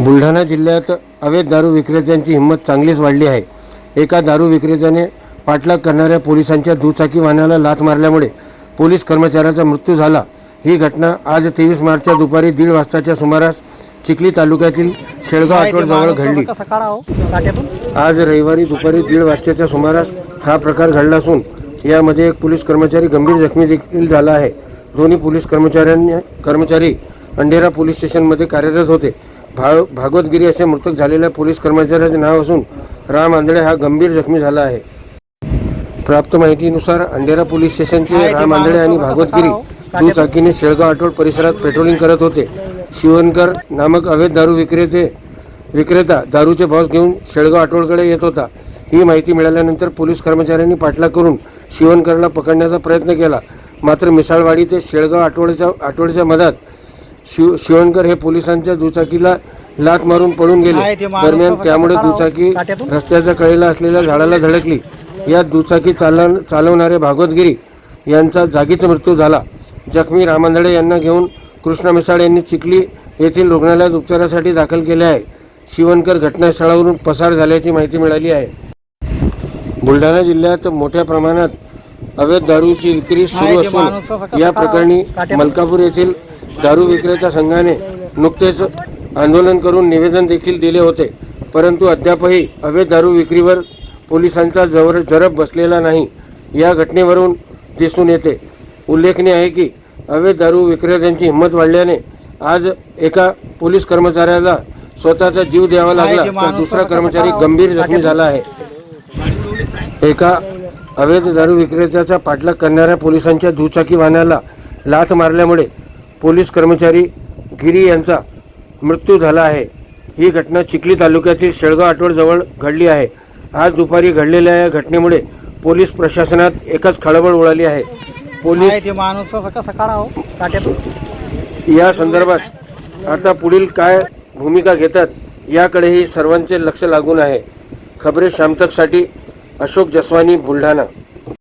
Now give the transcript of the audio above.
बुलढाणा जिल्ह्यात अवैध दारू विक्रेत्यांची हिंमत चांगलीच वाढली आहे. एका दारू विक्रेत्याने पाठलाग करणाऱ्या पोलिसांच्या दुचाकी वाहनाला लाथ मारल्यामुळे पोलीस कर्मचाऱ्याचा मृत्यू झाला. ही घटना आज तेवीस मार्चच्या दुपारी दीड वाजताच्या सुमारास चिखली तालुक्यातील शेळगाव आठवडजवळ घडली. हो? आज रविवारी दुपारी दीड वाजताच्या सुमारास हा प्रकार घडला असून यामध्ये एक पोलीस कर्मचारी गंभीर जखमी देखील झाला आहे. दोन्ही पोलीस कर्मचाऱ्यांनी कर्मचारी अंडेरा पोलीस स्टेशनमध्ये कार्यरत होते. भाव भागवतगिरी असे मृतक झालेल्या पोलीस कर्मचाऱ्याचे नाव असून राम आंधळे हा गंभीर जखमी झाला आहे. प्राप्त माहितीनुसार अंडेरा पोलीस स्टेशनचे राम आंधळे आणि भागवतगिरी दुचाकीने शेळगाव आठवड परिसरात पेट्रोलिंग करत होते. शिवणकर नामक अवैध दारू विक्रेते विक्रेता दारूचे बॉस घेऊन शेळगाव आठवडकडे येत होता. ही माहिती मिळाल्यानंतर पोलीस कर्मचाऱ्यांनी पाठलाग करून शिवणकरला पकडण्याचा प्रयत्न केला. मात्र मिसाळवाडी ते शेळगाव आठवड्याच्या आठवड्याच्या मधात शिव शिवणकर हे पोलिसांच्या दुचाकीला लात मारून पळून गेले. दरम्यान त्यामुळे दुचाकी रस्त्याच्या कडेला असलेल्या झाडाला धडकली. या दुचाकी चालव चालवणारे भागवतगिरी यांचा जागीच मृत्यू झाला. जखमी रामांदळे यांना घेऊन कृष्णा मिसाळ यांनी चिखली येथील रुग्णालयात उपचारासाठी दाखल केले आहे. शिवणकर घटनास्थळावरून पसार झाल्याची माहिती मिळाली आहे. बुलढाणा जिल्ह्यात मोठ्या प्रमाणात अवैध दारूची विक्री सुरू असून या प्रकरणी मलकापूर येथील दारू विक्रेता संघाने नुकतेच आंदोलन करून निवेदन देखील दिले होते. परंतु अद्यापही अवैध दारू विक्रीवर पोलिसांचा जवर जरब बसलेला नाही. या घटनेवरून दिसून येते. उल्लेखनीय आहे की अवैध दारू विक्रेत्यांची हिंमत वाढल्याने आज एका पोलीस कर्मचाऱ्याला स्वतःचा जीव द्यावा लागला तर दुसरा कर्मचारी गंभीर जखमी झाला आहे. एका अवैध दारू विक्रेत्याचा पाठलाग करणाऱ्या पोलिसांच्या दुचाकी वाहनाला लाथ मारल्यामुळे पोलीस कर्मचारी गिरी यांचा मृत्यू झाला आहे. ही घटना चिखली तालुक्यातील शेळगाव आठवडजवळ घडली आहे. आज दुपारी घडलेल्या या घटनेमुळे पोलीस प्रशासनात एकच खळबळ उडाली आहे. पोलीस या संदर्भात आता पुढील काय भूमिका घेतात याकडेही सर्वांचे लक्ष लागून आहे. खबरे शामतकसाठी अशोक जसवानी बुलढाणा.